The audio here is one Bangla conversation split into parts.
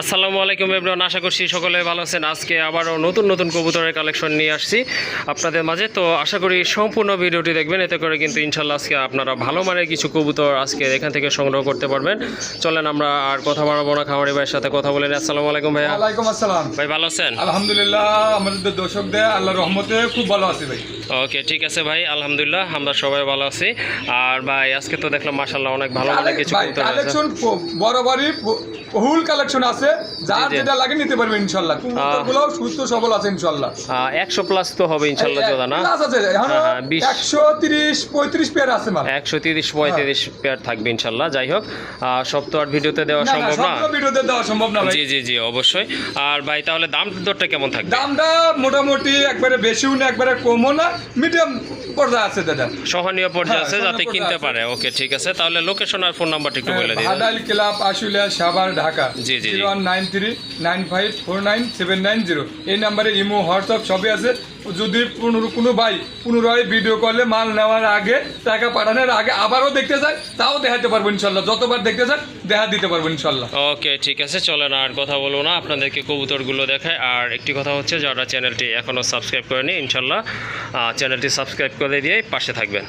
আসসালামু আলাইকুম এভরিওয়ান আশা করছি সকলে ভালো আছেন। আজকে আবারও নতুন নতুন কবুতরের কালেকশন নিয়ে আসছি আপনাদের মাঝে। তো আশা করি সম্পূর্ণ ভিডিওটি দেখবেন এতে করে কিন্তু ইনশাল্লাহ আজকে আপনারা ভালো মানের কিছু কবুতর আজকে এখান থেকে সংগ্রহ করতে পারবেন। চলেন আমরা আর কথা বাড়াবো না খামারি ভাইয়ের সাথে কথা বলেন আসসালামু আলাইকুম ভাইয়া। ওয়ালাইকুম আসসালাম। ভাই ভালো আছেন? আলহামদুলিল্লাহ আমাদের দর্শকদের আল্লাহ রহমতে খুব ভালো আছে ভাই। ওকে ঠিক আছে ভাই আলহামদুলিল্লাহ আমরা সবাই ভালো আছি। আর ভাই আজকে তো দেখলাম মাশাল্লাহ অনেক ভালো মানের কিছু ভাই কবুতর কালেকশন বরাবরই বহুল কালেকশন আছে। যার জি, জি। যেটা লাগে নিতে পারবে ইনশাল্লাহ। সুস্থ সবল আছে ইনশাল্লাহ। একশো প্লাস তো হবে ইনশাল্লাহ জোদা না Plus আছে হ্যাঁ, হ্যাঁ, বিশ। একশো তিরিশ পঁয়ত্রিশ পেয়ার আছে মাল একশো তিরিশ পঁয়ত্রিশ পেয়ার থাকবে ইনশাল্লাহ যাই হোক। আহ, সব তো আর ভিডিওতে দেওয়া সম্ভব না? ভিডিওতে দেওয়া সম্ভব না ভাই। জি জি জি অবশ্যই। আর ভাই তাহলে দাম দরটা কেমন থাকবে? দামটা মোটামুটি একবারে বেশিও না একবারে কমও না মিডিয়াম পর্যায়ে আছে দাদা। সহনীয় পর্যায়ে হ্যাঁ, আছে যাতে কিনতে পারে। ওকে ঠিক আছে। তাহলে লোকেশন আর ফোন নাম্বারটা একটু বলে দিন। ভাডাইল ক্লাব আশুলিয়া সাভার ঢাকা। জি, জি, one nine three nine five four nine seven nine zero এই নাম্বারে ইমো, হোয়াটসঅ্যাপ সবই আছে। যদি কোনো ভাই পুনরায় ভিডিও কলে মাল নেওয়ার আগে, টাকা পাঠানোর আগে আবারও দেখতে চায়, তাও দেখাতে পারব ইনশাল্লাহ। যতবার দেখতে চান দেখা দিতে পারব ইনশাল্লাহ। ওকে, ঠিক আছে, চলেন আর কথা বলব না। আপনাদেরকে কবুতরগুলো দেখায়। আর একটি কথা হচ্ছে, যারা চ্যানেলটি এখনও সাবস্ক্রাইব করেনি, ইনশাল্লাহ চ্যানেলটি সাবস্ক্রাইব করে দিয়ে পাশে থাকবেন।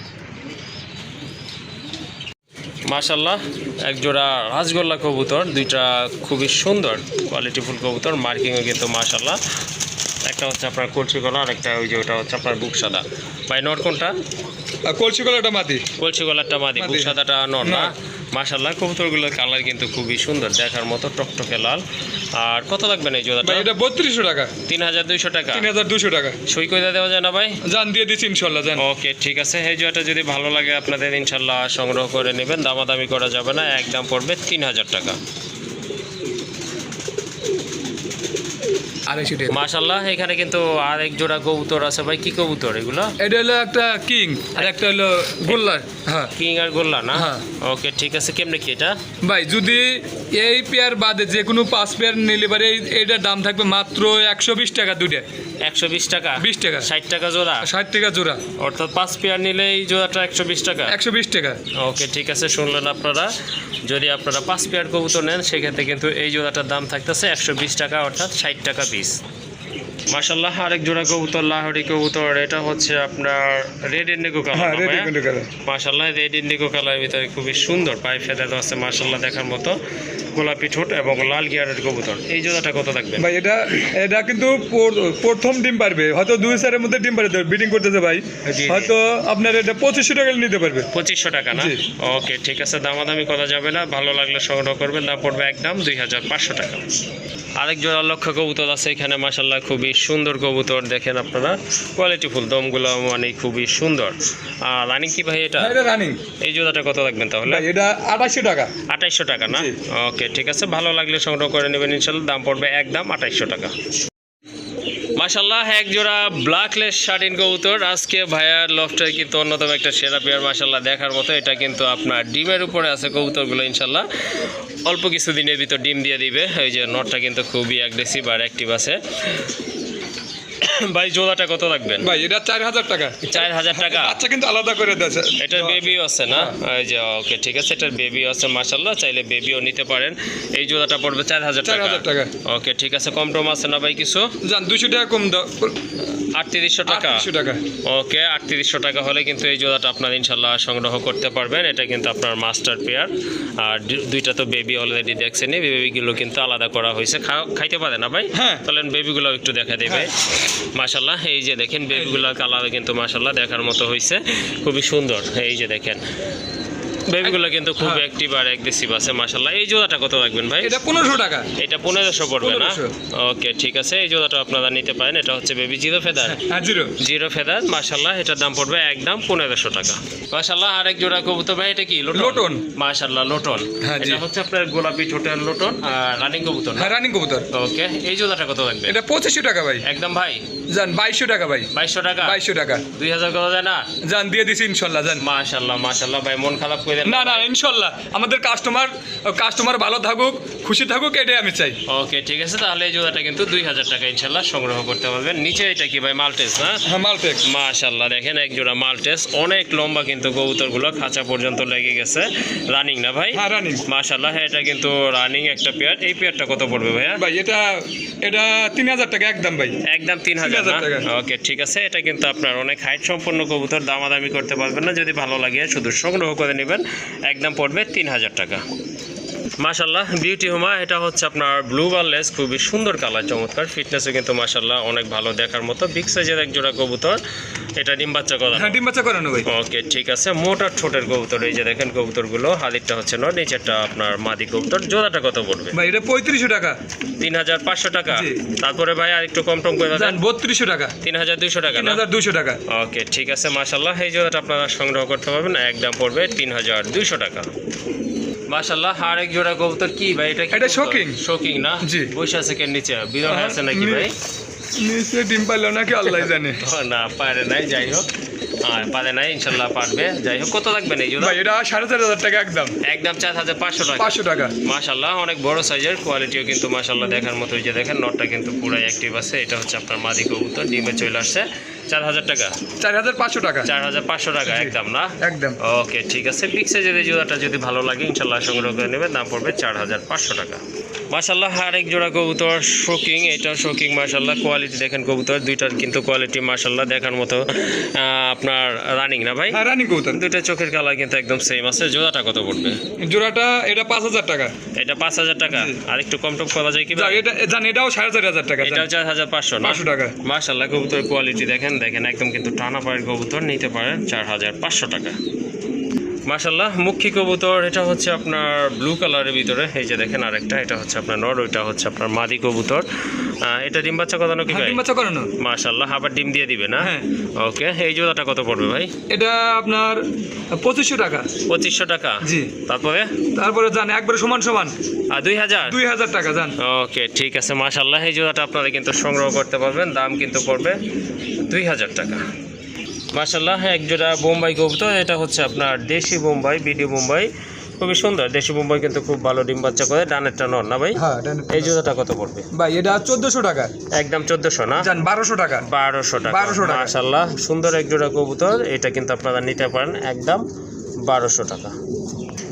মাশাল্লাহ এক জোড়া রাজগোল্লা কবুতর দুইটা খুবই সুন্দর কোয়ালিটিফুল কবুতর মার্কিংও কিন্তু মাশাল্লাহ একটা হচ্ছে আপনার কলসি গলা আর একটা ওই যে ওটা হচ্ছে আপনার বুক সাদা। ভাই নট কোনটা? কলসি গলাটা মাদি। কলসি গলাটা মাদি বুক সাদাটা নর না? না। মাশাল্লাহ কবুতরগুলোর কালার কিন্তু খুবই সুন্দর দেখার মতো টকটকে লাল। আর কত লাগবে না এই জোড়াটা? ভাই এটা বত্রিশশো টাকা। তিন হাজার দুইশো টাকা। তিন হাজার দুশো টাকা। সই করে দেওয়া যায় না ভাই? জান দিয়ে দিচ্ছি ইনশাল্লাহ জান। ওকে ঠিক আছে। এই জোড়াটা যদি ভালো লাগে আপনাদের ইনশাল্লাহ সংগ্রহ করে নেবেন। দামাদামি করা যাবে না একদম পড়বে তিন হাজার টাকা। আড়াইশো টাকা। মাশাল্লাহ এখানে কিন্তু আর এক জোড়া কবুতর আছে ভাই। কি কবুতর এগুলো? এটা হলো একটা কিং আর একটা হলো গোল্লার। হ্যাঁ। কিং আর গোল্লা না? হ্যাঁ। ওকে ঠিক আছে কেমনে কি এটা? ভাই যদি এই পেয়ার বাদে যে কোনো পাঁচ পেয়ার নিলে পারে এই- এইটার দাম থাকবে মাত্র একশো বিশ টাকা দুইটা। একশো বিশ টাকা? বিশ টাকা। ষাট টাকা জোড়া? ষাট টাকা জোড়া। অর্থাৎ পাঁচ পেয়ার নিলে এই জোড়াটা একশো বিশ টাকা? একশো বিশ টাকা। ওকে ঠিক আছে শুনলেন আপনারা। যদি আপনারা পাঁচ পেয়ার কবুতর নেন সেক্ষেত্রে কিন্তু এই জোড়াটার দাম থাকতেছে একশো বিশ টাকা অর্থাৎ ষাট টাকা পিস মাসাল্লাহ আরেক জোড়া কবুতর লাহরি কবুতর এটা হচ্ছে আপনার রেড ইন্ডিগো কালার মাসাল্লাহ রেড ইন্ডিগো কালারের ভিতরে খুবই সুন্দর পায়ে ফেদা দেওয়া আছে মাসাল্লাহ দেখার মতো। গোলাপি ঠোঁট এবং লাল গিয়ারের কবুতর। এই জোড়াটা কত থাকবে? ভাই এটা এটা কিন্তু প্রথম ডিম পারবে। হয়তো দুই চারের মধ্যে ডিম পারবে বিডিং করতেছে ভাই। হয়তো আপনার এটা পঁচিশশো টাকা নিতে পারবে। পঁচিশশো টাকা না? ওকে ঠিক আছে দামাদামি করা যাবে না। ভালো লাগলে সংগ্রহ করবেন দাম পড়বে একদম দুই হাজার পাঁচশো টাকা। আরেক জোড়া লক্ষ্য কবুতর আছে এখানে মাসাল্লাহ খুবই সুন্দর কবুতর দেখেন আপনারা। কোয়ালিটি ফুল দমগুলো মানে খুবই সুন্দর। আর রানিং কি ভাই এটা? হ্যাঁ, রানিং এই জোড়াটা কত রাখবেন তাহলে? এটা আঠাইশশো টাকা। আঠাইশশো টাকা না? ওকে ঠিক আছে ভালো লাগলে সংগ্রহ করে নেবেন ইনশাল্লাহ দাম পড়বে একদম আঠাইশশো টাকা। মাসাল্লাহ এক জোড়া ব্ল্যাকলেস শার্টিন কবুতর। আজকে ভাইয়ার লফটের কিন্তু অন্যতম একটা সেরা পেয়ার মাসাল্লাহ দেখার মতো। এটা কিন্তু আপনার ডিমের উপরে আছে কবুতরগুলো ইনশাল্লাহ অল্প কিছু দিনের ভিতর ডিম দিয়ে দিবে। ওই যে নটটা কিন্তু খুবই অ্যাগ্রেসিভ আর অ্যাক্টিভ আছে। ভাই জোড়াটা কত রাখবেন ভাই এটা চার হাজার টাকা। চার হাজার টাকা? আচ্ছা কিন্তু আলাদা করে দিয়েছে এটার বেবিও আছে। না? এই যে ওকে ঠিক আছে এটার বেবিও আছে মাসাল্লাহ চাইলে বেবিও নিতে পারেন। এই জোড়াটা পড়বে চার হাজার চার টাকা। হাজার টাকা। ওকে ঠিক আছে কম টম আছে না ভাই কিছু? যান দুশো টাকা কম দাও। আটত্রিশশো টাকা? টাকা। ওকে আটত্রিশশো টাকা হলে কিন্তু এই জোড়াটা আপনার ইনশাল্লাহ সংগ্রহ করতে পারবেন। এটা কিন্তু আপনার মাস্টার পেয়ার আর দুইটা তো বেবি অলরেডি দেখছেনই। বেবিগুলো কিন্তু আলাদা করা হয়েছে। খাইতে পারে না ভাই? হ্যাঁ। তাহলে বেবিগুলো একটু দেখা দেবে। মাশাল্লাহ এই যে দেখেন বেবিগুলোর কালার কিন্তু মাসাল্লাহ দেখার মতো হয়েছে খুবই সুন্দর, এই যে দেখেন। বেবিগুলো কিন্তু খুব। অ্যাক্টিভ আর অ্যাগ্রেসিভ আছে মাশাল্লাহ এই জোড়াটা কত রাখবেন ভাই? এটা পনেরোশো টাকা। এটা পনেরোশো পড়বে না? ওকে ঠিক আছে। এই জোড়াটা আপনারা নিতে পারেন। এটা হচ্ছে বেবি জিরো ফেদার। হ্যাঁ জিরো। জিরো ফেদার মাশাল্লাহ এটার দাম পড়বে একদম পনেরোশো টাকা। মাশাল্লাহ আরেক জোড়া কবুতর ভাই এটা কি? লোটন। মাশাল্লাহ লোটন। হ্যাঁ, এটা হচ্ছে আপনার গোলাপি ঠোঁটের লোটন আর রানিং কবুতর হ্যাঁ রানিং কবুতর। ওকে এই জোড়াটা কত লাগবে? এটা পঁচিশশো টাকা ভাই। একদম ভাই? যান বাইশশো টাকা ভাই। বাইশশো টাকা? বাইশশো টাকা। দুই হাজার কত যায় না? যান দিয়ে দিছি ইনশাল্লাহ যান মাশাল্লাহ মাশাল্লাহ ভাই মন খারাপ করে দেন। না না ইনশাল্লাহ। আমাদের কাস্টমার কাস্টমার ভালো থাকুক খুশি থাকুক এটাই আমি চাই। ওকে ঠিক আছে তাহলে এই জোড়াটা কিন্তু দুই হাজার টাকা ইনশাল্লাহ সংগ্রহ করতে পারবেন। নিচে এটা কি ভাই মালটেস না হ্যাঁ? মালটেক মাশাল্লাহ দেখেন এক জোড়া মালটেস অনেক লম্বা কিন্তু কবুতরগুলো খাঁচা পর্যন্ত লেগে গেছে। রানিং না ভাই? হ্যাঁ রানিং মাশাল্লাহ এটা কিন্তু রানিং একটা পেয়ার এই পেয়ারটা কত পড়বে ভাইয়া? ভাই এটা এটা তিন হাজার টাকা একদম ভাই। একদম তিন হাজার ওকে ঠিক আছে এটা কিন্তু আপনার অনেক হাইট সম্পন্ন কবুতর দামাদামি করতে পারবেন না। যদি ভালো লাগে শুধু সংগ্রহ করে নেবেন। একদম পড়বে তিন হাজার টাকা। মাশাল্লাহ বিউটি হুমা, এটা হচ্ছে আপনার ব্লু বারলেস খুবই সুন্দর কালার চমৎকার। ফিটনেসও কিন্তু মাশাল্লাহ অনেক ভালো দেখার মতো বিগ সাইজের এক জোড়া কবুতর। এটা ডিম বাচ্চা করা হ্যাঁ ডিম বাচ্চা করানো ভাই। ওকে ঠিক আছে। মোটা ঠোঁটের কবুতর এই যে দেখেন কবুতরগুলো হালিরটা হচ্ছে ন নিচেরটা আপনার মাদি কবুতর। জোড়াটা কত পড়বে? ভাই এটা পঁয়ত্রিশশো টাকা। তিন হাজার পাঁচশো টাকা। তারপরে ভাই আর একটু কম টম করে দেন। বত্রিশশো টাকা। তিন হাজার দুইশো টাকা তিন হাজার দুশো টাকা। ওকে ঠিক আছে মাশাল্লাহ এই জোড়াটা আপনারা সংগ্রহ করতে পারবেন একদম পড়বে তিন হাজার দুইশো টাকা। মাশাল্লাহ আর এক জোড়া কবুতর কি ভাই? এটা এটা শৌখিন। শোকিং না? জি। বসে আছে কেন নিচে? বিরল আছে নাকি ভাই? নিচে ডিম পারল নাকি আল্লাহ জানে। না পারে নাই যাই হোক। আর পারে নাই ইনশাল্লাহ পারবে। যাই হোক কত লাগবে এই এটা সাড়ে চার হাজার টাকা একদম। একদম চার হাজার পাঁচশো টাকা। পাঁচশো টাকা। মাশাল্লাহ অনেক বড় সাইজের কোয়ালিটিও কিন্তু মাশাল্লাহ দেখার মতো ওই যে দেখেন নটটা কিন্তু পুরাই অ্যাক্টিভ আছে। এটা হচ্ছে আপনার মাদি কবুতর ডিমে চলে আসছে। চার হাজার টাকা? চার হাজার পাঁচশো টাকা। চার হাজার পাঁচশো টাকা একদম না? একদম। ওকে ঠিক আছে। বিগ সাইজের এই জোড়াটা যদি ভালো লাগে ইনশাল্লাহ সংগ্রহ করে নেবেন। দাম পড়বে চার হাজার পাঁচশো টাকা। মাশাল্লাহ আরেক জোড়া কবুতর শোকিং এটা শোকিং মাশাল্লাহ। কোয়ালিটি দেখেন কবুতর দুইটার কিন্তু কোয়ালিটি মাশাল্লাহ। দেখার মতো আপনার রানিং না ভাই? হ্যাঁ রানি দুইটা চোখের কালার কিন্তু একদম সেম আছে। জোড়াটা কত পড়বে? জোড়াটা এটা পাঁচ হাজার টাকা। এটা পাঁচ হাজার টাকা। আর একটু কম টম করা যায় কি এটাও সাড়ে চার হাজার টাকা এটাও চার হাজার পাঁচশো পাঁচশো টাকা। মাশাল্লাহ কবুতর কোয়ালিটি দেখেন। দেখেন একদম কিন্তু টানা পায়ের গোবর নিতে পারেন চার হাজার পাঁচশো টাকা। মাশাল্লাহ মুখী কবুতর এটা হচ্ছে আপনার ব্লু কালারের ভিতরে। এই যে দেখেন আরেকটা এটা হচ্ছে আপনার নর ওইটা হচ্ছে আপনার মাদি কবুতর। এটা ডিম বাচ্চা কদানো কি হ্যাঁ, ডিম বাচ্চা করানো। মাশাল্লাহ আবার ডিম দিয়ে দিবে না? হ্যাঁ। ওকে এই জোড়াটা কত পড়বে ভাই? এটা আপনার পঁচিশশো টাকা। পঁচিশশো টাকা। জি। তারপরে? তারপরে জান একবারে সমান সমান। আর দুই হাজার? দুই হাজার টাকা জান। ওকে ঠিক আছে মাশাল্লাহ এই জোড়াটা আপনারা কিন্তু সংগ্রহ করতে পারবেন দাম কিন্তু পড়বে দুই হাজার টাকা। মাশাল্লাহ এক জোড়া বোম্বাই কবুতর। এটা হচ্ছে আপনার দেশি বোম্বাই বিডি বোম্বাই। খুবই সুন্দর। দেশি বোম্বাই কিন্তু খুব ভালো ডিম বাচ্চা করে ডানেরটা নর না ভাই? হ্যাঁ এই জোড়াটা কত পড়বে? ভাই এটা চোদ্দশো টাকা। একদম চোদ্দশো না? বারোশো টাকা। বারোশো টাকা। বারোশো টাকা। মাশাল্লাহ সুন্দর এক জোড়া কবুতর। এটা কিন্তু আপনারা নিতে পারেন একদম বারোশো টাকা।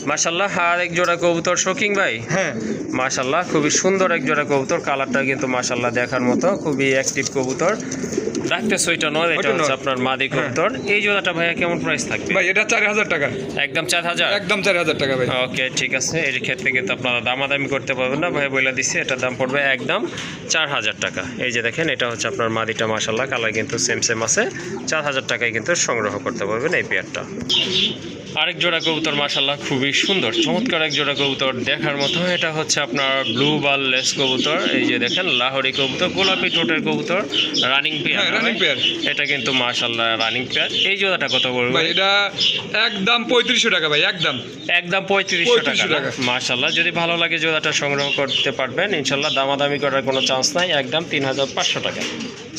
মাশাল্লাহ আর এক জোড়া কবুতর শোকিং ভাই? হ্যাঁ। মাশাল্লাহ খুবই সুন্দর এক জোড়া কবুতর। কালারটা কিন্তু মাশাল্লাহ দেখার মতো। খুবই অ্যাক্টিভ কবুতর। নয় এটা হচ্ছে আপনার মাদি কবুতর এই জোড়াটা ভাইয়া কেমন প্রাইস থাকবে? ভাই এটা চার হাজার টাকা। একদম চার হাজার? একদম চার হাজার টাকা ভাই। ওকে ঠিক আছে। এর ক্ষেত্রে কিন্তু আপনারা দামাদামি করতে পারবেন না। ভাই বলে দিচ্ছি এটার দাম পড়বে একদম চার হাজার টাকা। এই যে দেখেন এটা হচ্ছে আপনার মাদিটা মাশাল্লাহ কালার কিন্তু সেম সেম আছে। চার হাজার টাকায় কিন্তু সংগ্রহ করতে পারবেন এই পেয়ারটা। আরেক জোড়া কবুতর মাশাল্লাহ খুবই সুন্দর। চমৎকার এক জোড়া কবুতর দেখার মতো। এটা হচ্ছে আপনার ব্লু বাল লেস কবুতর। এই যে দেখেন লাহোরি কবুতর গোলাপি টোটের কবুতর রানিং পেয়ার হ্যাঁ, running pair। এটা কিন্তু মাশাল্লাহ রানিং পেয়ার এই জোড়াটা কত ভাই? এটা একদম পঁয়ত্রিশশো টাকা ভাই একদম। একদম পঁয়ত্রিশশো 3500 টাকা। মাশাল্লাহ যদি ভালো লাগে জোড়াটা সংগ্রহ করতে পারবেন ইনশাল্লাহ দামাদামি করার কোনো চান্স নাই একদম তিন হাজার পাঁচশো টাকা।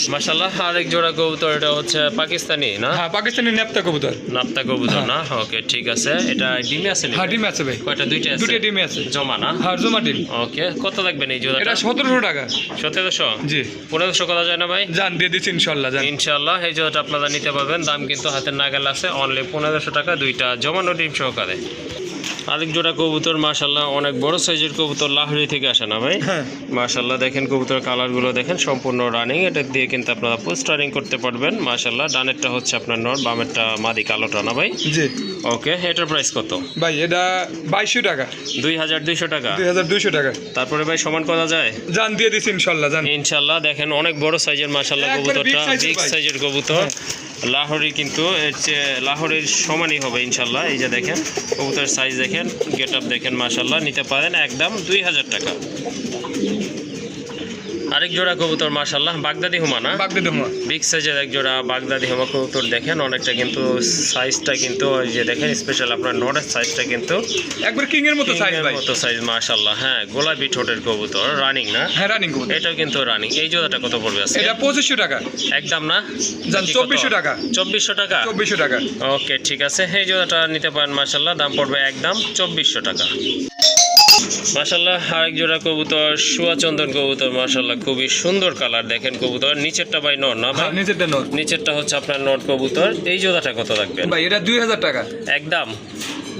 মাশাল্লাহ আরেক জোড়া কবুতর এটা হচ্ছে পাকিস্তানি না? হ্যাঁ পাকিস্তানি নেপতা কবুতর। নাপ্তা কবুতর না? ওকে ঠিক আছে। এটা ডিমে আছে হ্যাঁ ডিম আছে ভাই। কয়টা? দুইটা আছে? দুটো ডিমে আছে। জমা না? হ্যাঁ জমা ডিম। ওকে কত লাগবে এই এটা জোড়াটা সতেরোশো টাকা। সতেরোশো? জি। পনেরোশো করা যায় না ভাই? জান দিয়ে দিচ্ছি ইনশাল্লাহ ইনশাল্লাহ এই জোড়াটা আপনারা নিতে পারবেন। দাম কিন্তু হাতের নাগাল আছে। অনলি পনেরোশো টাকা, দুইটা জমানো ডিম সহকারে আরেক জোড়া কবুতর মাশাল্লাহ অনেক বড় সাইজের কবুতর লাহরি থেকে আসে না ভাই? হ্যাঁ। মাশাল্লাহ দেখেন কবুতর কালারগুলো দেখেন সম্পূর্ণ রানিং এটা দিয়ে কিন্তু আপনারা পোস্টারিং করতে পারবেন মাশাল্লাহ ডানেরটা হচ্ছে আপনার নর বামেরটা মাদি কালোটা না ভাই? জি। ওকে এটার প্রাইস কত? ভাই এটা বাইশশো টাকা। দুই হাজার দুইশো টাকা। দুই হাজার দুইশো টাকা। তারপরে ভাই সমান করা যায়? জান দিয়ে দিচ্ছি ইনশাল্লাহ জান। ইনশাল্লাহ দেখেন অনেক বড় সাইজের মাশাল্লাহ কবুতরটা বিগ সাইজের কবুতর। লাহোরি কিন্তু এর চেয়ে লাহোরের সমানই হবে ইনশাল্লাহ এই যে দেখেন কবুতরের সাইজ দেখেন। গেট আপ দেখেন মাশাল্লাহ নিতে পারেন একদম দুই হাজার টাকা। আরেক জোড়া কবুতর মাশাল্লাহ বাগদাদি হুমা না? বাগদাদি হুমা। বিগ সাইজের এক জোড়া বাগদাদি হুমা কবুতর দেখেন। অনেকটা কিন্তু সাইজটা কিন্তু ওই যে দেখেন স্পেশাল আপনার নটের সাইজটা কিন্তু একবার কিং এর মতো সাইজ ভাই। মতো সাইজ মাশাল্লাহ হ্যাঁ গোলাপি ঠোঁটের কবুতর রানিং না? হ্যাঁ রানিং কবুতর। এটাও কিন্তু রানিং এই জোড়াটা কত পড়বে আজকে? এটা পঁচিশশো টাকা। একদম না? জান, 2400 টাকা। চব্বিশশো টাকা? চব্বিশশো টাকা। ওকে ঠিক আছে। এই জোড়াটা নিতে পারেন মাশাল্লাহ দাম পড়বে একদম চব্বিশশো টাকা। মাশাল্লাহ আরেক জোড়া কবুতর সুয়াচন্দন কবুতর মাসাল্লাহ খুবই সুন্দর কালার দেখেন কবুতর। নিচেরটা ভাই নর না ভাই? হ্যাঁ নিচেরটা নোট নিচেরটা হচ্ছে আপনার নট কবুতর। এই জোড়াটা কত থাকবে ভাই এটা দুই হাজার টাকা। একদম।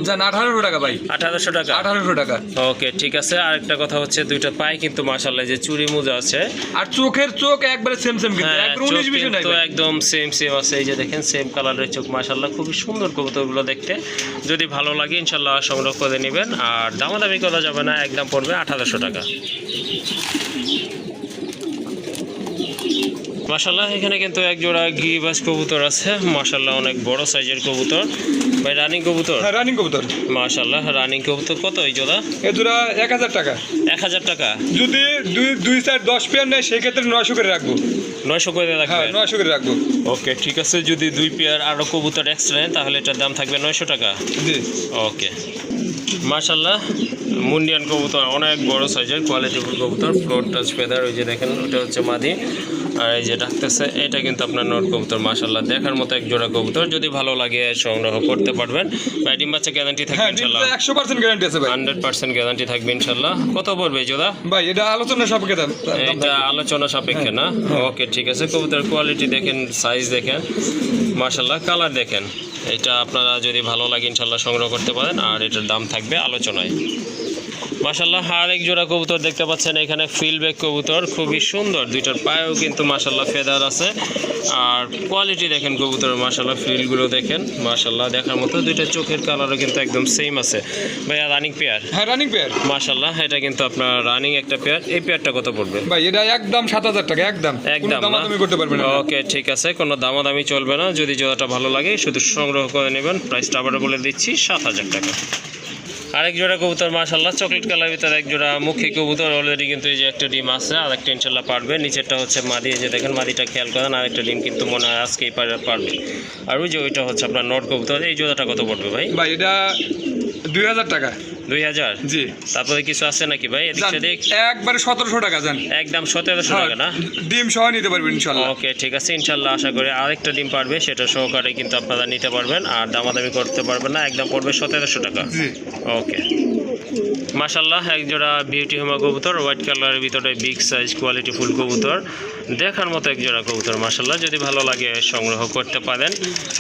জান আঠারোশো টাকা ভাই। আঠারোশো টাকা? আঠারোশো টাকা। ওকে ঠিক আছে। আরেকটা কথা হচ্ছে দুইটা পায়ে কিন্তু মাশাল্লাহ যে চুরি মোজা আছে। আর চোখের চোখ একবারে সেম সেম কিন্তু হ্যাঁ, একদম সেম সেম আছে। এই যে দেখেন সেম কালারের চোখ মাশাল্লাহ খুবই সুন্দর কবুতরগুলো দেখতে। যদি ভালো লাগে ইনশাল্লাহ সংগ্রহ করে নেবেন। আর দামাদামি করা যাবে না একদম পড়বে আঠারোশো টাকা। মাশাল্লাহ এখানে কিন্তু এক জোড়া গিরিবাস কবুতর আছে। মাশাল্লাহ অনেক বড় সাইজের কবুতর। ভাই রানিং কবুতর? হ্যাঁ রানিং কবুতর। মাশাল্লাহ রানিং কবুতর কত এই জোড়া? এ দুরা এক হাজার টাকা। এক হাজার টাকা? যদি দুই দুই সাইড দশ পেয়ার নেয় সেই ক্ষেত্রে নয়শো করে রাখব। নয়শো করে হ্যাঁ রাখবেন নয়শো করে রাখব। ওকে ঠিক আছে যদি দুই পেয়ার আরও কবুতর এক্সট্রা নেন তাহলে এটার দাম থাকবে নয়শো টাকা। জি। ওকে। মার্শাল্লাহ মুন্ডিয়ান কবুতর অনেক বড় সাইজের কোয়ালিটিফুল কবুতর ফ্লোর টাচ ফেদার ওই যে দেখেন ওটা হচ্ছে মাদি। আর এই যে ডাকতেছে এটা কিন্তু আপনার নোট কবুতর মার্শাল্লাহ দেখার মতো এক জোড়া কবুতর যদি ভালো লাগে সংগ্রহ করতে পারবেন। ভাই ডিম বাচ্চা গ্যারান্টি থাকবে হ্যাঁ ইনশাল্লাহ একশো পার্সেন্ট গ্যারান্টি আছে ভাই। হান্ড্রেড পার্সেন্ট গ্যারান্টি থাকবে ইনশাল্লাহ কত পড়বে জোড়া? ভাই এটা আলোচনা সাপেক্ষে এটা আলোচনা সাপেক্ষে না? ওকে ঠিক আছে। কবুতর কোয়ালিটি দেখেন সাইজ দেখেন। মার্শাল্লাহ কালার দেখেন। এটা আপনারা যদি ভালো লাগে ইনশাল্লাহ সংগ্রহ করতে পারেন। আর এটার দাম থাকবে আলোচনায়। মাশাল্লাহ আর এক জোড়া কবুতর দেখতে পাচ্ছেন এখানে ফিলব্যাক কবুতর খুবই সুন্দর দুইটার পায়েও কিন্তু মাশাল্লাহ ফেদার আছে। আর কোয়ালিটি দেখেন কবুতরের মাশাল্লাহ ফিলগুলো দেখেন মাশাল্লাহ দেখার মতো। দুইটা চোখের কালারও কিন্তু একদম সেম আছে। ভাইয়া রানিং পেয়ার হ্যাঁ রানিং পেয়ার মাশাল্লাহ এটা কিন্তু আপনার রানিং একটা পেয়ার এই পেয়ারটা কত পড়বে? ভাই এটা একদম সাত হাজার টাকা একদম। একদম দামাদামি করতে পারবেন ওকে ঠিক আছে কোনো দামাদামি চলবে না। যদি জোড়াটা ভালো লাগে শুধু সংগ্রহ করে নেবেন। প্রাইসটা আবারও বলে দিচ্ছি সাত হাজার টাকা। আরেক জোড়া কবুতর মাসাল্লাহ চকলেট কালার ভিতরে এক জোড়া মুখী কবুতর অলরেডি কিন্তু এই যে একটা ডিম আছে আর একটা ইনশাল্লাহ পারবে। নিচেরটা হচ্ছে মাদি, এই যে দেখেন মাদিটা খেয়াল করেন আর একটা ডিম কিন্তু মনে হয় আজকেই পারবে। আর ওই যে ওইটা হচ্ছে আপনার নট কবুতর, এই জোড়াটা কত পড়বে ভাই? ভাই, এটা দুই হাজার টাকা। দুই হাজার? জি। তারপরে কিছু আছে নাকি ভাই? এদিক সেদিক? একবারে সতেরোশো টাকা একদম সতেরোশো টাকা না? ডিম সহ নিতে পারবেন ইনশাল্লাহ। ওকে ঠিক আছে ইনশাল্লাহ আশা করি আরেকটা ডিম পারবে সেটা সহকারে কিন্তু আপনারা নিতে পারবেন আর দামাদামি করতে পারবেন না একদম পড়বে সতেরোশো টাকা। ওকে। মাশাল্লাহ এক জোড়া বিউটি হোমা কবুতর হোয়াইট কালারের ভিতরে বিগ সাইজ কোয়ালিটি ফুল কবুতর। দেখার মতো এক জোড়া কবুতর মাশাল্লাহ যদি ভালো লাগে সংগ্রহ করতে পারেন।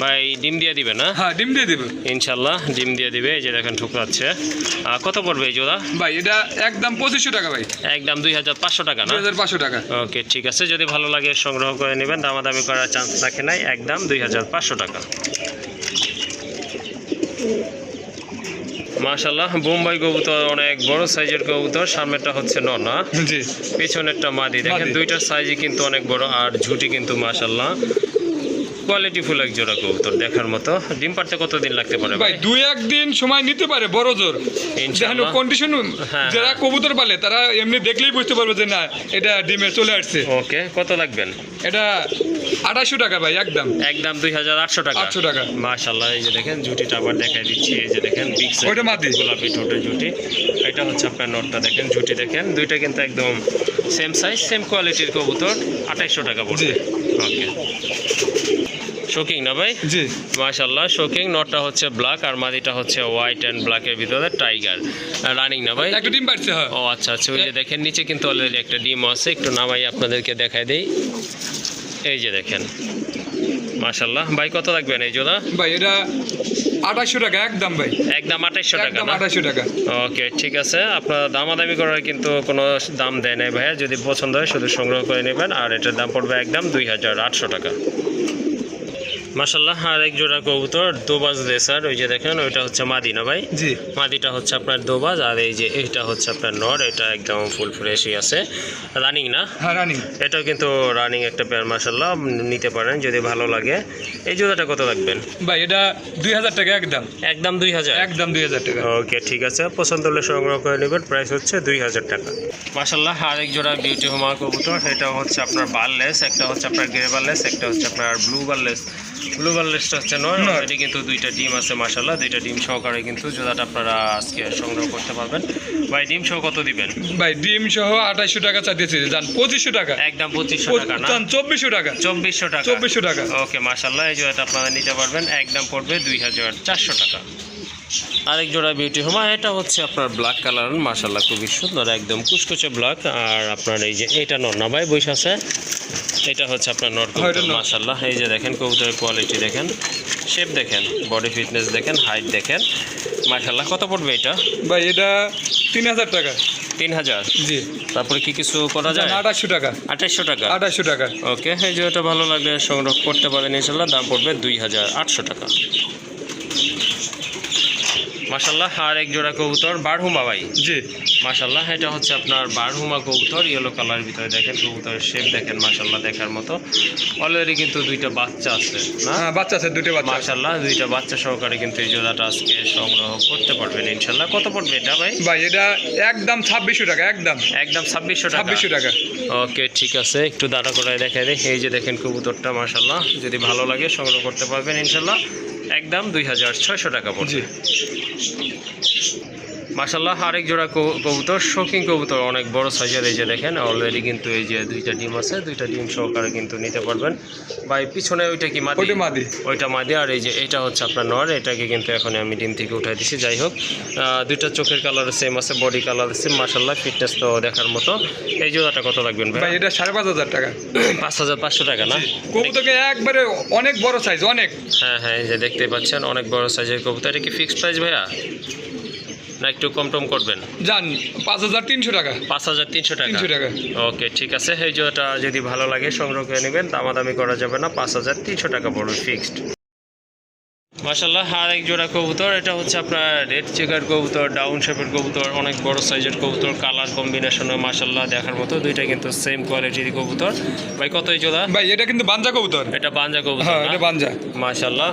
ভাই ডিম দিয়ে দিবে না হ্যাঁ ডিম দিয়ে দেবে। ইনশাল্লাহ ডিম দিয়ে দিবে এই যে দেখেন ঠুকরাচ্ছে। কত পড়বে এই জোড়া? ভাই এটা একদম পঁচিশশো টাকা ভাই। একদম দুই হাজার পাঁচশো টাকা না? দুই হাজার পাঁচশো টাকা। ওকে ঠিক আছে। যদি ভালো লাগে সংগ্রহ করে নেবেন দামাদামি করার চান্স থাকে নাই একদম দুই হাজার পাঁচশো টাকা। মাশাল্লাহ বোম্বাই কবুতর অনেক বড় সাইজের কবুতর সামনেরটা হচ্ছে ননা পিছনেরটা মাদি দেখেন। দুইটার সাইজই কিন্তু অনেক বড় আর ঝুটি কিন্তু মাশাল্লাহ কোয়ালিটিফুল এক জোড়া কবুতর দেখার মতো। ডিম পারতে কতদিন লাগতে পারে ভাই দুই একদিন সময় নিতে পারে বড় জোর। দেখেন কন্ডিশন হ্যাঁ, যারা কবুতর পালে তারা এমনি দেখলেই বুঝতে পারবে যে না এটা ডিমে চলে আসছে। ওকে কত লাগবেন? এটা আড়াইশো টাকা ভাই একদম। একদম দুই হাজার আটশো টাকা। 800 টাকা। মাশাল্লাহ এই যে দেখেন জুটিটা আবার দেখাই দিচ্ছি। এই যে দেখেন বিগ ওইটা মাদি। গোলাপি ঠোঁটের জুটি। এটা হচ্ছে আপনার নোটটা দেখেন জুটি দেখেন। দুইটা কিন্তু একদম সেম সাইজ সেম কোয়ালিটির কবুতর আঠাইশশো টাকা পড়বে। ওকে। শোকিং না ভাই? জি। মাশাল্লাহ শোকিং নটটা হচ্ছে ব্ল্যাক আর মাদিটা হচ্ছে হোয়াইট অ্যান্ড ব্ল্যাকের ভিতরে টাইগার রানিং না ভাই? একটা ডিম পাচ্ছে হ্যাঁ। ও আচ্ছা আচ্ছা ওই যে দেখেন নিচে কিন্তু অলরেডি একটা ডিম আছে। একটু নামাই আপনাদেরকে দেখাই দেই। এই যে দেখেন। মাশাল্লাহ ভাই কত লাগবেন এই জোড়া? ভাই এটা টাকা একদম ভাই। একদম আঠাইশশো টাকা টাকা। ওকে ঠিক আছে। আপনার দামাদামি করার কিন্তু কোনো দাম দেয় নাই ভাইয়া। যদি পছন্দ হয় শুধু সংগ্রহ করে নেবেন। আর এটার দাম পড়বে একদম দুই হাজার আটশো টাকা। মাসাল্লাহ আর এক জোড়া কবুতর দোবাজ রেসার ওই যে দেখেন ওইটা হচ্ছে মাদি না ভাই। জি। মাদিটা হচ্ছে আপনার দোবাজ আর এই যে এটা হচ্ছে আপনার নর এটা একদম ফুল ফ্রেশই আছে। রানিং না? হ্যাঁ রানিং। এটাও কিন্তু রানিং একটা পেয়ার মাসাল্লাহ নিতে পারেন যদি ভালো লাগে। এই জোড়াটা কত রাখবেন ভাই এটা দুই হাজার টাকা একদম। একদম দুই হাজার? একদম দুই হাজার টাকা। ওকে ঠিক আছে। পছন্দ হলে সংগ্রহ করে নেবেন প্রাইস হচ্ছে দুই হাজার টাকা। মাসাল্লাহ আর এক জোড়া বিউটি হোমা কবুতর এটা হচ্ছে আপনার বারলেস একটা হচ্ছে আপনার গ্রে বারলেস একটা হচ্ছে আপনার ব্লু বারলেস। ব্লু বারলেসটা হচ্ছে নয়। এটি কিন্তু দুইটা ডিম আছে মাসাল্লাহ দুইটা ডিম সহকারে কিন্তু জোড়াটা আপনারা আজকে সংগ্রহ করতে পারবেন। ভাই ডিম সহ কত দিবেন? ভাই ডিম সহ আঠাইশো টাকা চাইতেছি যান পঁচিশশো টাকা। একদম পঁচিশশো টাকা না? চব্বিশশো টাকা। চব্বিশশো টাকা। চব্বিশশো টাকা। ওকে মাসাল্লাহ এই জোড়াটা আপনারা নিতে পারবেন একদম পড়বে দুই হাজার চারশো টাকা। আরেক জোড়া বিউটি হোমা এটা হচ্ছে আপনার ব্ল্যাক কালার মাসাল্লাহ খুবই সুন্দর একদম কুচকুচে ব্ল্যাক আর আপনার এই যে এটা নর ভাই বৈশ আছে। এটা হচ্ছে আপনার নট কবুতর এটা নর। মাসাল্লাহ এই যে দেখেন কবুতরের কোয়ালিটি দেখেন শেপ দেখেন বডি ফিটনেস দেখেন হাইট দেখেন মাসাল্লাহ কত পড়বে এটা? ভাই এটা তিন হাজার টাকা। তিন হাজার? জি। তারপরে কি কিছু করা যায়? আঠাশশো টাকা। আঠাশশো টাকা? আঠাশশো টাকা। ওকে এই যে ওটা ভালো লাগলে সংগ্রহ করতে পারেন ইনশাল্লাহ দাম পড়বে দুই হাজার আটশো টাকা। মাসাল্লাহ আর এক জোড়া কবুতর বারহুমা ভাই। জি। মাসাল্লাহ এটা হচ্ছে আপনার বারহুমা কবুতর ইয়েলো কালার ভিতরে দেখেন কবুতরের শেপ দেখেন মাসাল্লাহ দেখার মতো। অলরেডি কিন্তু দুইটা বাচ্চা আছে না? হ্যাঁ বাচ্চা আছে দুইটা বাচ্চা। মাসাল্লাহ দুইটা বাচ্চা সহকারে কিন্তু এই জোড়াটা আজকে সংগ্রহ করতে পারবেন ইনশাল্লাহ কত পড়বে এটা ভাই? ভাই এটা একদম ছাব্বিশশো টাকা একদম। একদম ছাব্বিশশো টাকা? ছাব্বিশশো টাকা। ওকে ঠিক আছে একটু দাঁড়া করে দেখাই দিই। এই যে দেখেন কবুতরটা মাসাল্লাহ যদি ভালো লাগে সংগ্রহ করতে পারবেন ইনশাল্লাহ একদম দুই হাজার ছয়শো টাকা পড়বে। জি। মাসাল্লাহ আরেক জোড়া কবুতর শৌখিন কবুতর অনেক বড় সাইজের এই যে দেখেন অলরেডি কিন্তু এই যে দুইটা ডিম আছে দুইটা ডিম সহকারে কিন্তু নিতে পারবেন। বা পিছনে ওইটা কি মাদি? মাদি। ওইটা মাদি আর এই যে এটা হচ্ছে আপনার নর এটাকে কিন্তু এখন আমি ডিম থেকে উঠাই দিছি যাই হোক। দুইটা চোখের কালার সেম আছে বডি কালার সেম মাসাল্লাহ ফিটনেস তো দেখার মতো। এই জোড়াটা কত লাগবেন ভাই? ভাই এটা সাড়ে পাঁচ হাজার টাকা। পাঁচ হাজার পাঁচশো টাকা না? কবুতরকে একবারে অনেক বড় সাইজ অনেক। হ্যাঁ হ্যাঁ এই যে দেখতে পাচ্ছেন অনেক বড় সাইজের কবুতর। এটা কি ফিক্সড প্রাইস ভাইয়া? না একটু কম টম করবেন? যান পাঁচ হাজার তিনশো টাকা। পাঁচ হাজার তিনশো টাকা? তিনশো টাকা। ওকে ঠিক আছে। এই জোড়াটা যদি ভালো লাগে সংগ্রহ করে নেবেন। দামাদামি করা যাবে না। পাঁচ হাজার তিনশো টাকা পড়বে ফিক্সড মাসাল্লাহ আর এক জোড়া কবুতর। এটা হচ্ছে আপনার রেড চেকার কবুতর ডাউন শেপের কবুতর অনেক বড় সাইজের কবুতর কালার কম্বিনেশনে মাসাল্লাহ দেখার মতো। দুইটা কিন্তু সেম কোয়ালিটির কবুতর। ভাই কত এই জোড়া? ভাই এটা কিন্তু বাঞ্জা কবুতর। এটা বাঞ্জা কবুতর হ্যাঁ এটা বাঞ্জা। মাশাল্লাহ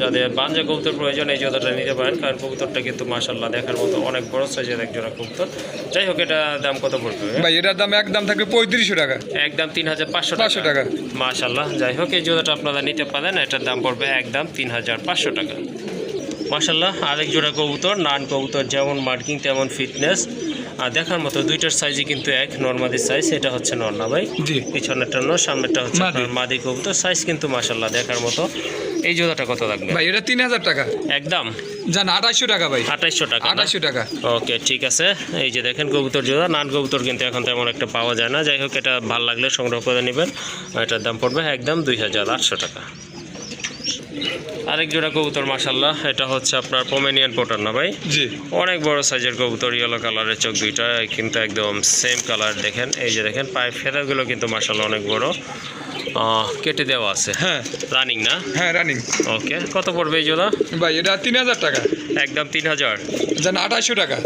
যাদের বাঞ্জা কবুতর প্রয়োজন এই জোড়াটা নিতে পারেন। কারণ কবুতরটা কিন্তু মাশাল্লাহ দেখার মতো অনেক বড় সাইজের এক জোড়া কবুতর। যাই হোক এটা দাম কত পড়বে? ভাই এটার দাম একদম থাকবে পঁয়ত্রিশশো টাকা। একদম তিন হাজার পাঁচশো পাঁচশো টাকা। মাশাল্লাহ যাই হোক এই জোড়াটা আপনারা নিতে পারেন। এটার দাম পড়বে একদম তিন হাজার পাঁচশো টাকা। মাশাল্লাহ আরেক জোড়া কবুতর নান কবুতর যেমন মার্কিং তেমন ফিটনেস। আর দেখার মতো দুইটার সাইজই কিন্তু এক নর্মাদি সাইজ। এটা হচ্ছে নর্না ভাই? পিছনেরটা নর সামনেরটা হচ্ছে মাদি। কবুতর। সাইজ কিন্তু মাশাল্লাহ দেখার মতো। এই জোড়াটা কত লাগবে? ভাই এটা তিন হাজার টাকা। একদম? জান আঠাশশো টাকা ভাই। আঠাশশো টাকা? আঠাশশো টাকা। ওকে ঠিক আছে। এই যে দেখেন কবুতর জোড়া নান কবুতর কিন্তু এখন তেমন একটা পাওয়া যায় না। যাই হোক এটা ভালো লাগলে সংগ্রহ করে নেবেন। এটার দাম পড়বে একদম দুই হাজার আটশো টাকা। আরেক জোড়া কবুতর মাসাল্লাহ এটা হচ্ছে আপনার পোমেনিয়ান পোটার না ভাই? জি। অনেক বড় সাইজের কবুতর ইয়েলো কালারের চোখ দুইটা কিন্তু একদম সেম কালার দেখেন এই যে দেখেন পায়ের ফেদারগুলো কিন্তু মাসাল্লাহ অনেক বড়। কেটে দেওয়া আছে। হ্যাঁ। রানিং না? হ্যাঁ রানিং ওকে কত পড়বে এই জোড়া? ভাই এটা তিন হাজার টাকা। একদম তিন হাজার। যান আঠাশশো টাকা।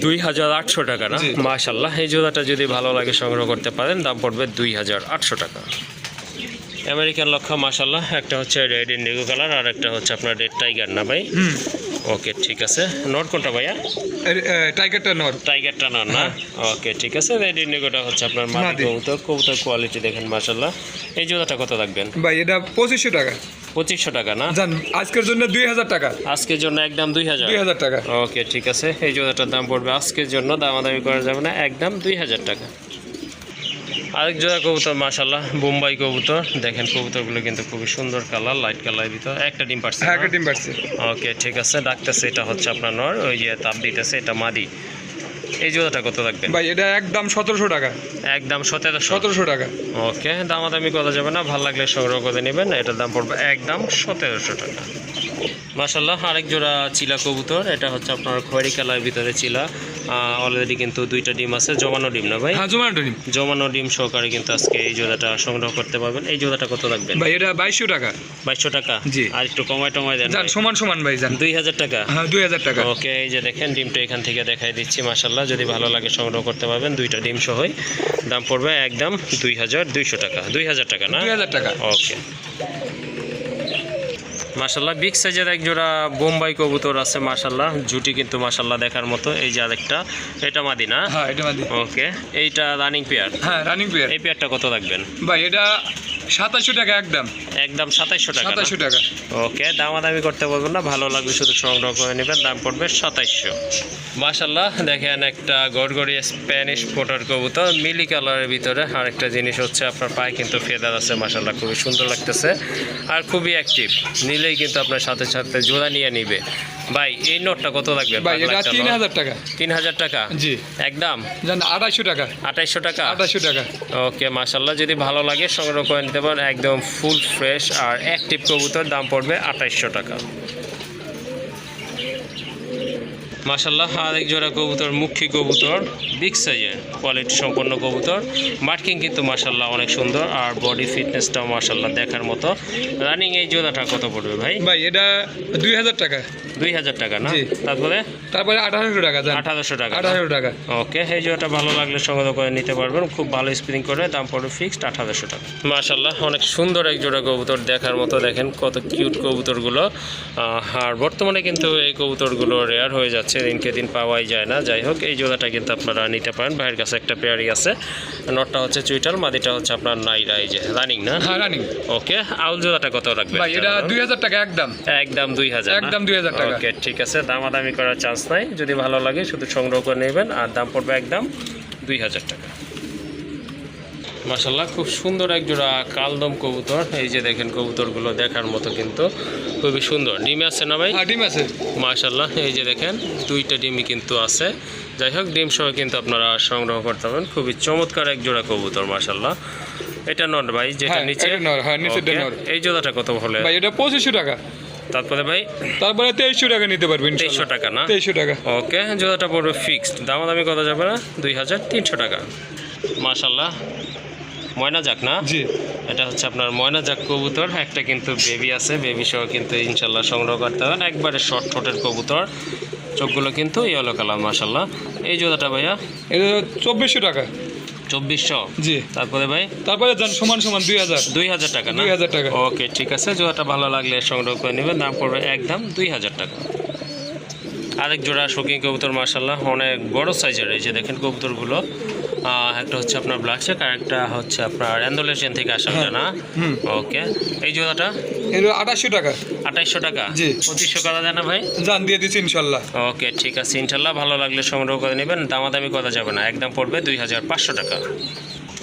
দুই হাজার আটশো টাকা না? জি। মাশাল্লাহ এই জোড়াটা যদি ভালো লাগে সংগ্রহ করতে পারেন দাম পড়বে দুই হাজার আটশো টাকা। আমেরিকান লক্ষা মাশাল্লাহ একটা হচ্ছে রেড ইন্ডিগো কালার আর একটা হচ্ছে আপনার রেড টাইগার না ভাই? ওকে ঠিক আছে। নট কোনটা ভাইয়া? টাইগারটা নর টাইগারটা নট না? ওকে ঠিক আছে। রেড ইন্ডিগোটা হচ্ছে আপনার মাদি। কবুতর। কবুতর কোয়ালিটি দেখেন মাশাল্লাহ এই জোড়াটা কত রাখবেন? ভাই এটা পঁচিশশো টাকা। পঁচিশশো টাকা না? যান আজকের জন্য দুই হাজার টাকা। আজকের জন্য একদম দুই হাজার। দুই হাজার টাকা। ওকে ঠিক আছে। এই জোড়াটার দাম পড়বে আজকের জন্য দামাদামি করা যাবে না একদম দুই হাজার টাকা। আরেক জোড়া কবুতর মাশাল্লাহ বোম্বাই কবুতর। দেখেন কবুতরগুলো কিন্তু খুবই সুন্দর কালার লাইট কালার ভিতর। একটা ডিম পারছে হ্যাঁ একটা ডিম পারছে। ওকে ঠিক আছে ডাকতেছে এটা হচ্ছে আপনার নর ওই যে তাপ দিতেছে এটা মাদি। এই জোড়াটা কত রাখবেন ভাই এটা একদম সতেরোশো টাকা। একদম সতেরোশো। সতেরোশো টাকা। ওকে দামাদামি করা যাবে না ভালো লাগলে সংগ্রহ করে নেবেন এটার দাম পড়বে একদম সতেরোশো টাকা। মাসাল্লাহ আরেক জোড়া চিলা কবুতর। এটা হচ্ছে আপনার খয়েরি কালার ভিতরে চিলা। অলরেডি কিন্তু দুইটা ডিম আছে জমানো ডিম না ভাই? জমানো জোম্যাটো নিন জমানো ডিম সহকারে কিন্তু আজকে এই জোড়াটা সংগ্রহ করতে পারবেন। এই জোড়াটা কত রাখবেন? ভাই এটা বাইশশো টাকা। বাইশশো টাকা? জি। আর একটু কমায় টমায় দেন সমান সমান ভাই যান। দুই হাজার টাকা? হ্যাঁ দুই হাজার টাকা। ওকে এই যে দেখেন ডিমটা এখান থেকে দেখাই দিচ্ছি মাসাল্লাহ যদি ভালো লাগে সংগ্রহ করতে পারবেন দুইটা ডিম সহই। দাম পড়বে একদম দুই হাজার দুইশো টাকা। দুই হাজার টাকা না? দুই হাজার টাকা। ওকে। মাশাল্লাহ বিগ সাইজের এক জোড়া বোম্বাই কবুতর আছে মাসাল্লাহ জুটি কিন্তু মাসাল্লাহ দেখার মতো এই যে আরেকটা এটা মাদিনা? হ্যাঁ এটা মাদি ওকে এইটা রানিং পেয়ার হ্যাঁ রানিং পেয়ার এই পেয়ারটা কত রাখবেন? ভাই এটা সাতাশশো টাকা একদম। একদম টাকা সাতাশশো টাকা। ওকে দামাদামি করতে পারবেন না ভালো লাগবে শুধু সংগ্রহ করে নেবেন দাম পড়বে মাশাল্লাহ দেখেন একটা গড়গড়ি স্প্যানিশ পোটার কবুতর মিলি কালারের ভিতরে। আর একটা জিনিস হচ্ছে আপনার পায়ে কিন্তু ফেদার আছে মাশাল্লাহ খুবই সুন্দর লাগতেছে। আর খুবই অ্যাক্টিভ নিলেই কিন্তু আপনার সাথে সাথে জোড়া নিয়ে নিবে। ভাই এই নোটটা কত লাগবে? ভাই এটা পাগলা তিন চালো। হাজার টাকা। তিন হাজার টাকা? জি। একদম জান টাকা। আঠাইশশো টাকা? আঠাইশো টাকা। ওকে মাশাল্লাহ যদি ভালো লাগে সংগ্রহ করে নিতে পারেন। একদম ফুল ফ্রেশ আর অ্যাক্টিভ কবুতর দাম পড়বে আঠাইশশো টাকা। মাশাল্লাহ আরেক জোড়া কবুতর মুখী কবুতর বিগ সাইজের কোয়ালিটি সম্পন্ন কবুতর। মার্কিং কিন্তু মাশাল্লাহ অনেক সুন্দর আর বডি ফিটনেসটাও মাশাল্লাহ দেখার মতো। রানিং এই জোড়াটা কত পড়বে ভাই? ভাই এটা দুই হাজার টাকা। দুই হাজার টাকা না? তারপরে? তারপরে আঠারোশো টাকা আঠারোশো টাকা আঠারোশো টাকা। ওকে এই জোড়াটা ভালো লাগলে সংগ্রহ করে নিতে পারবেন। খুব ভালো স্প্রিং করে দাম পড়বে ফিক্সড আঠারোশো টাকা। মাশাল্লাহ অনেক সুন্দর এক জোড়া কবুতর দেখার মতো দেখেন কত কিউট কবুতরগুলো। আর বর্তমানে কিন্তু এই কবুতরগুলো রেয়ার হয়ে যাচ্ছে। দিনকে দিন পাওয়াই যায় না। যাই হোক এই জোড়াটা কিন্তু আপনারা নিতে পারেন। ভাইয়ের কাছে একটা পেয়ারি আছে। নটটা হচ্ছে চুইটাল মাদিটা হচ্ছে আপনার নাইরা এই যে রানিং না? হ্যাঁ রানিং। ওকে আউল জোড়াটা কত রাখবে ভাই এটা দুই হাজার টাকা একদম। একদম দুই হাজার একদম 2000 টাকা। ওকে ঠিক আছে দামাদামি করার চান্স নাই। যদি ভালো লাগে শুধু সংগ্রহ করে নেবেন আর দাম পড়বে একদম দুই হাজার টাকা। মাসাল্লাহ খুব সুন্দর এক জোড়া কালদম কবুতর। এই যে দেখেন কবুতরগুলো দেখার মতো কিন্তু খুবই সুন্দর। ডিমে আছে না ভাই? হ্যাঁ ডিম আছে। মাশাল্লাহ এই যে দেখেন দুইটা ডিমই কিন্তু আছে। যাই হোক ডিম সহ কিন্তু আপনারা সংগ্রহ করতে পারেন খুবই চমৎকার এক জোড়া কবুতর মাশাল্লাহ এটা নট ভাই যেটা হ্যাঁ, নিচে? হ্যাঁ। এই জোড়াটা কত হলে? ভাই এটা পঁচিশশো টাকা। তারপরে ভাই? তারপরে তেইশশো টাকা নিতে পারবেন তেইশশো টাকা না? তেইশশো টাকা। ওকে জোড়াটা পড়বে ফিক্সড দামাদামি কত যাবে না? দুই হাজার তিনশো টাকা। মাশাল্লাহ ময়না যাক না? জি। এটা হচ্ছে আপনার ময়না যাক কবুতর। একটা কিন্তু বেবি আছে। বেবি সহ কিন্তু ইনশাল্লাহ সংগ্রহ করতে হবে। একবারে শর্ট ঠোঁটের কবুতর। চোখগুলো কিন্তু ইয়েলো কালার মাশাল্লাহ। এই জোড়াটা ভাইয়া? এটা চব্বিশশো টাকা। চব্বিশশো? জি। তারপরে ভাই? তারপরে যান সমান সমান দুই হাজার। দুই হাজার টাকা দুই হাজার টাকা। ওকে ঠিক আছে। জোড়াটা ভালো লাগলে সংগ্রহ করে নেবেন। দাম পড়বে একদম দুই হাজার টাকা। আরেক জোড়া শৌখিন কবুতর মার্শাল্লাহ অনেক বড় সাইজের রয়েছে দেখেন কবুতরগুলো। একটা হচ্ছে আপনার ব্ল্যাক চেক আর একটা হচ্ছে আপনার অ্যান্ডোলেশিয়ান থেকে আসা হয় না? ওকে এই জোড়াটা আঠাশশো টাকা। আঠাইশশো টাকা? জি। পঁচিশশো করা যায় না ভাই? জান দিয়ে দিচ্ছি ইনশাল্লাহ। ওকে ঠিক আছে। ইনশাল্লাহ ভালো লাগলে সংগ্রহ করে নেবেন। দামাদামি করা যাবে না। একদম পড়বে দুই হাজার পাঁচশো টাকা।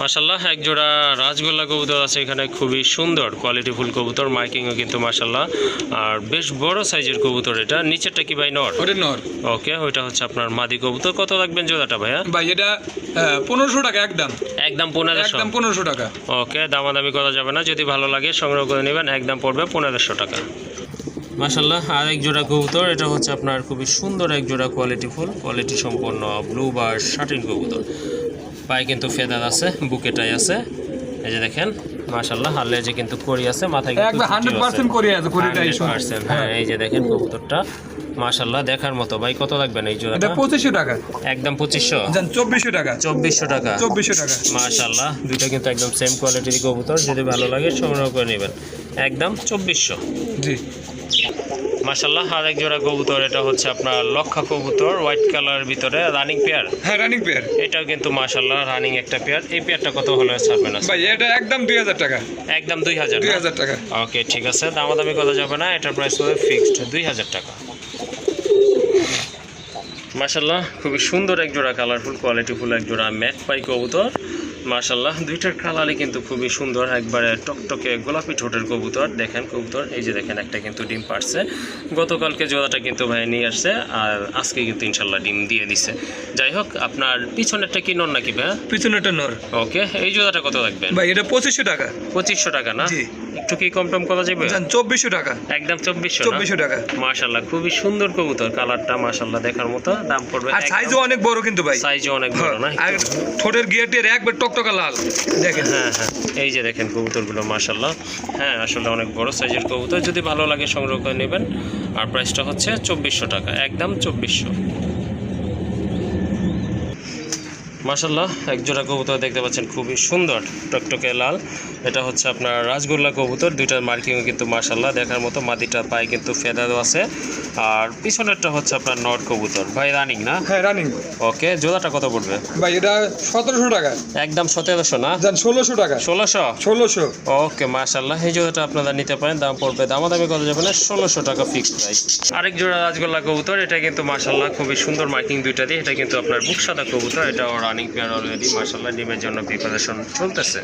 মাসাল্লাহ এক জোড়া রাজগোল্লা কবুতর আছে এখানে খুবই সুন্দর কোয়ালিটি ফুল কবুতর মাইকিংও কিন্তু মাসাল্লাহ আর বেশ বড় সাইজের কবুতর এটা নিচেরটা কি ভাই নর? ওটা নর। ওকে ওইটা হচ্ছে আপনার মাদি কবুতর কত রাখবেন জোড়াটা ভাইয়া? ভাই এটা পনেরোশো টাকা একদম। একদম পনেরোশো। একদম পনেরোশো টাকা। ওকে দামাদামি করা যাবে না যদি ভালো লাগে সংগ্রহ করে নেবেন একদম পড়বে পনেরোশো টাকা। মাসাল্লাহ আর এক জোড়া কবুতর এটা হচ্ছে আপনার খুবই সুন্দর এক জোড়া কোয়ালিটি ফুল কোয়ালিটি সম্পন্ন ব্লু বা শার্টিন কবুতর। পায়ে কিন্তু ফেদার আছে বুকেটাই আছে। এই যে দেখেন মাশাল্লাহ আর লেজে কিন্তু করি আছে মাথায় কিন্তু একবার হান্ড্রেড পার্সেন্ট আছে করিটাই 100% হ্যাঁ এই যে দেখেন কবুতরটা। মাশাল্লাহ দেখার মতো। ভাই কত লাগবেন এই এটা জোড়াটা পঁচিশশো টাকা। একদম পঁচিশশো। যান চব্বিশশো টাকা। চব্বিশশো টাকা। চব্বিশশো টাকা। মাশাল্লাহ দুইটা কিন্তু একদম সেম কোয়ালিটির কবুতর। যদি ভালো লাগে সংগ্রহ করে নেবেন। একদম চব্বিশশো। জি। মাশাল্লাহ আর এক জোড়া কবুতর এটা হচ্ছে আপনার লক্ষা কবুতর হোয়াইট কালারের ভিতরে রানিং পেয়ার। হ্যাঁ রানিং পেয়ার। এটাও কিন্তু মাশাল্লাহ রানিং একটা পেয়ার। এই পেয়ারটা কত হলে ছাড়বেন ভাই এটা একদম দুই হাজার টাকা। একদম দুই হাজার দুই হাজার টাকা। ওকে ঠিক আছে। দামাদামি কথা যাবে না এটার প্রাইস হবে ফিক্সড দুই হাজার টাকা। মাশাল্লাহ খুবই সুন্দর এক জোড়া কালারফুল কোয়ালিটিফুল এক জোড়া ম্যাক পাই কবুতর। মাশাল্লাহ দুইটার কালারই কিন্তু খুবই সুন্দর। একবারে টকটকে গোলাপি ঠোঁটের কবুতর। দেখেন কবুতর এই যে দেখেন একটা কিন্তু ডিম পারছে গতকালকে জোড়াটা কিন্তু ভাই নিয়ে আসছে আর আজকে কিন্তু ইনশাল্লাহ ডিম দিয়ে দিছে। যাই হোক আপনার পিছনেরটা কি নর নাকি ভাই? পিছনেরটা নর। ওকে এই জোড়াটা কত রাখবেন ভাই এটা পঁচিশশো টাকা। পঁচিশশো টাকা না। একটু কি কম টম করা যাবে? চব্বিশশো টাকা। একদম চব্বিশশো চব্বিশশো টাকা। মাশাল্লাহ খুবই সুন্দর কবুতর কালারটা মাশাল্লাহ দেখার মতো দাম পড়বে আর সাইজও অনেক বড় কিন্তু ভাই। সাইজও অনেক বড় না? আর ঠোঁটের গিয়ে টিয়ার একবার টকটকা লাল। দেখেন। হ্যাঁ হ্যাঁ এই যে দেখেন কবুতরগুলো মাশাল্লাহ হ্যাঁ আসলে অনেক বড় সাইজের কবুতর যদি ভালো লাগে সংগ্রহ করে নেবেন। আর প্রাইসটা হচ্ছে চব্বিশশো টাকা একদম চব্বিশশো। মাশাল্লাহ এক জোড়া কবুতর দেখতে পাচ্ছেন খুবই সুন্দর টকটকে লাল। এটা হচ্ছে আপনার রাজগোল্লা কবুতর দুইটার মার্কিংও কিন্তু মাশাল্লাহ দেখার মতো মাদিটার পায়ে কিন্তু ফেদারও আছে। আর পিছনেরটা হচ্ছে আপনার নট কবুতর। ভাই রানিং না? হ্যাঁ রানিং ওকে জোড়াটা কত পড়বে? ভাই এটা সতেরোশো টাকা। একদম সতেরোশো না? জান ষোলোশো টাকা। ষোলোশো? ষোলোশো। ওকে মাশাল্লাহ এই জোড়াটা আপনারা নিতে পারেন দাম পড়বে দামাদামি কত যাবে না ষোলোশো টাকা ফিক্সড প্রাইস আরেক জোড়া রাজগোল্লা কবুতর এটা কিন্তু মাশাল্লাহ খুবই সুন্দর মার্কিং দুইটা দিয়ে এটা কিন্তু আপনার বুক সাদা কবুতর এটা রানিং পেয়ার অলরেডি মাশাল্লাহ ডিমের জন্য প্রিপারেশন চলতেছে।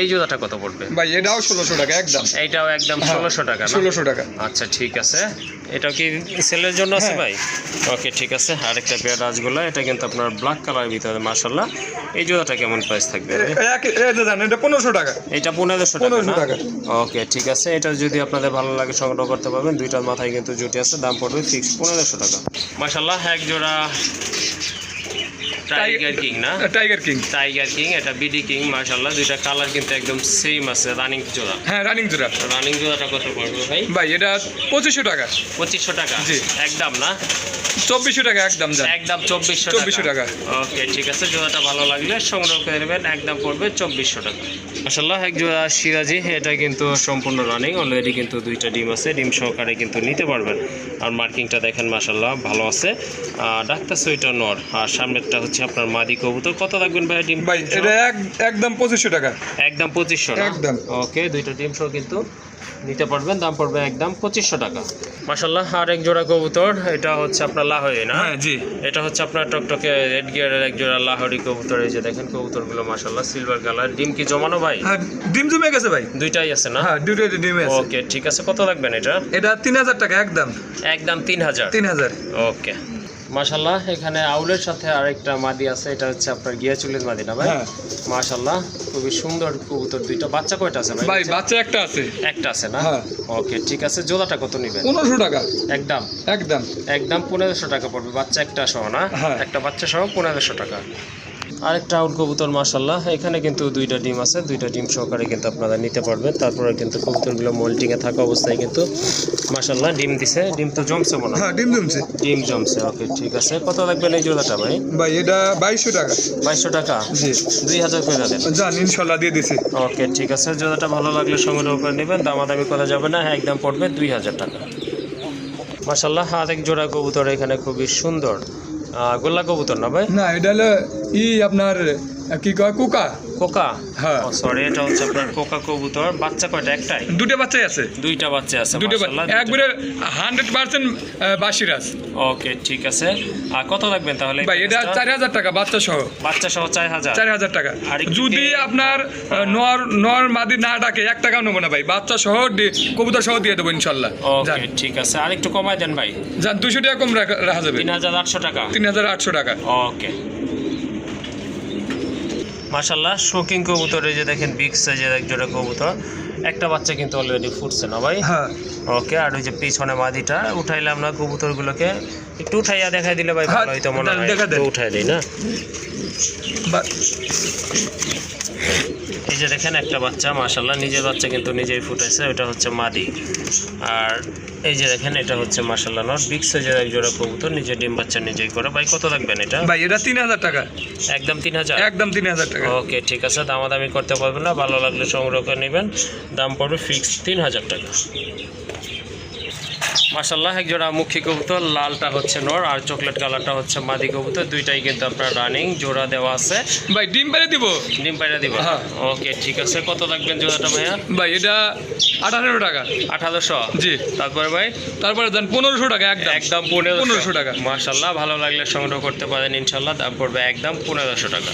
এই জোড়াটা কত পড়বে? ভাই এটাও ষোলোশো টাকা একদম। এইটাও একদম হ্যাঁ, ষোলোশো টাকা ষোলোশো টাকা। আচ্ছা ঠিক আছে। এটা কি সেলের জন্য আছে হ্যাঁ। ভাই? ওকে ঠিক আছে। আরেকটা পেয়ার রাজগোল্লা এটা কিন্তু আপনার ব্ল্যাক কালারের ভিতরে মার্শাল্লাহ এই জোড়াটা কেমন প্রাইস থাকবে এটা পনেরোশো টাকা। এটা পনেরোশো টাকা 1500 টাকা। ওকে ঠিক আছে। এটা যদি আপনাদের ভালো লাগে সংগ্রহ করতে পারবেন। দুইটার মাথায় কিন্তু জুটি আছে দাম পড়বে ফিক্স পনেরোশো টাকা। মাসাল্লাহ এক জোড়া টাইগার কিং না? টাইগার কিং টাইগার কিং এটা বিডি কিং দুইটা কালার কিন্তু একদম সেম আছে রানিং জোড়া। হ্যাঁ রানিং জোড়া। রানিং জোড়াটা কত পড়বে ভাই? ভাই এটা পঁচিশশো টাকা। পঁচিশশো টাকা? জি। একদম না? চব্বিশশো টাকা একদম একদম চব্বিশশো 2400 টাকা। ওকে ঠিক আছে জোড়াটা ভালো লাগলে সংগ্রহ করে নেবেন একদম পড়বে চব্বিশশো টাকা। মাসাল্লাহ এক জোড়া সিরাজি এটা কিন্তু সম্পূর্ণ রানিং অলরেডি কিন্তু দুইটা ডিম আছে ডিম সহকারে কিন্তু নিতে পারবেন। আর মার্কিংটা দেখেন মাসাল্লাহ ভালো আছে। ডাক্তার সুইটার নর আর সামনেরটা হচ্ছে আপনার মাদি কবুতর। কত রাখবেন ভাই ডিম ভাই এটা এক একদম পঁচিশশো টাকা। একদম পঁচিশশো একদম। ওকে দুইটা ডিম সহ কিন্তু। নিতে পারবেন দাম পড়বে একদম পঁচিশশো টাকা। মাসাল্লাহ আর এক জোড়া কবুতর এটা হচ্ছে আপনার লাহোরি না? হ্যাঁ জি। এটা হচ্ছে আপনার টকটকে রেড গিয়ারের এক জোড়া লাহরি কবুতর এই যে দেখেন কবুতরগুলো মাসাল্লাহ সিলভার কালার ডিম কি জমানো ভাই? হ্যাঁ ডিম জমে গেছে ভাই। দুইটাই আছে না? হ্যাঁ দুটো ডিম আছে। ওকে ঠিক আছে কত রাখবেন এটা? এটা তিন হাজার টাকা একদম। একদম তিন হাজার। তিন হাজার। ওকে মাশাল্লাহ এখানে আউলের সাথে আরেকটা মাদি আছে এটা হচ্ছে আপনার গিয়া চুলের মাদি না ভাই? হ্যাঁ। মাশাল্লাহ খুবই সুন্দর কবুতর দুইটা বাচ্চা কয়টা আছে ভাই? ভাই বাচ্চা একটা আছে। একটা আছে না? হ্যাঁ। ওকে ঠিক আছে জোড়াটা কত নেবেন? পনেরোশো টাকা। একদম। একদম। একদম পনেরোশো টাকা পড়বে বাচ্চা একটা সহ না? হ্যাঁ। একটা বাচ্চা সহ পনেরোশো টাকা। আরেকটা আউট কবুতর মার্শাল্লাহ এখানে কিন্তু দুইটা ডিম আছে দুইটা ডিম সহকারে কিন্তু আপনারা নিতে পারবেন। তারপরে কিন্তু কবুতরগুলো মোল্টিংয়ে থাকা অবস্থায় কিন্তু মার্শাল্লাহ ডিম দিছে। ডিম তো জমছে মনে হয়। হ্যাঁ ডিম জমছে। ডিম জমছে ওকে ঠিক আছে। কত লাগবেন এই জোড়াটা ভাই? ভাই এটা বাইশশো টাকা। বাইশশো টাকা? জি। দুই হাজার করে দেন। যান ইনশাল্লাহ দিয়ে দিছি। ওকে ঠিক আছে। জোড়াটা ভালো লাগলে সংগ্রহ করে নেবেন। দামাদামি করা যাবে না হ্যাঁ একদম পড়বে দুই হাজার টাকা। মার্শাল্লাহ আরেক জোড়া কবুতর এখানে খুবই সুন্দর। গোল্লা কবুতর না ভাই? না এটা হলো ই আপনার কি কয় কুকা? কোকা? হ্যাঁ। সরি এটা হচ্ছে আপনার কোকা কবুতর। বাচ্চা কয়টা? একটাই? দুটো বাচ্চাই আছে। দুইটা বাচ্চা আছে দুটো বাচ্চা একবারে হান্ড্রেড পার্সেন্ট বাসিরাজ ওকে ঠিক আছে। আর কত লাগবেন তাহলে? ভাই এটা চার হাজার টাকা বাচ্চা সহ বাচ্চা সহ চার হাজার? চার হাজার টাকা। যদি আপনার নর নর মাদি না ডাকে এক টাকাও নেব না ভাই। বাচ্চা সহ কবুতর সহ দিয়ে দেবো ইনশাল্লাহ। ওকে ঠিক আছে। আর একটু কমায় দেন ভাই। যান দুশো টাকা কম রাখা রাখা যাবে। তিন হাজার আটশো টাকা। তিন হাজার আটশো টাকা। ওকে মাশাল্লাহ শোকিং কবুতর এই যে দেখেন বিগ সাইজের এক জোড়া কবুতর। একটা বাচ্চা কিন্তু অলরেডি ফুটছে না ভাই? হ্যাঁ। ওকে আর ওই যে পিছনে মাদিটা উঠাইলাম না কবুতরগুলোকে একটু উঠাইয়া দেখাই দিলে ভাই ভালো হইতো মনে হয়। উঠাই দিই না? এই যে দেখেন একটা বাচ্চা মাশাল্লাহ নিজের বাচ্চা কিন্তু নিজেই ফুটেছে ওটা হচ্ছে মাদি। আর এই যে দেখেন এটা হচ্ছে মার্শাল নট বিগ সাইজের এক জোড়া কবুতর নিজের ডিম বাচ্চা নিজেই করে। ভাই কত লাগবেন এটা? ভাই এটা তিন হাজার টাকা। একদম তিন হাজার? একদম তিন হাজার টাকা। ওকে ঠিক আছে দামাদামি করতে পারবেন না ভালো লাগলে সংগ্রহ করে নেবেন। দাম পড়বে ফিক্স তিন হাজার টাকা। মাসাল্লাহ এক জোড়া মুখী কবুতর লালটা হচ্ছে নর আর চকলেট কালারটা হচ্ছে মাদি কবুতর দুইটাই কিন্তু আপনার রানিং জোড়া দেওয়া আছে। ভাই ডিম পেরে দিব? ডিম পাইরা দিব। হ্যাঁ। ওকে ঠিক আছে। কত রাখবেন জোড়াটা ভাইয়া? ভাই এটা আঠারো টাকা। আঠারোশো? জি। তারপরে ভাই? তারপরে দেন পনেরোশো টাকা একদম। একদম পনেরোশো। টাকা। মাসাল্লাহ ভালো লাগলে সংগ্রহ করতে পারেন ইনশাল্লাহ দাম পড়বে একদম পনেরোশো টাকা।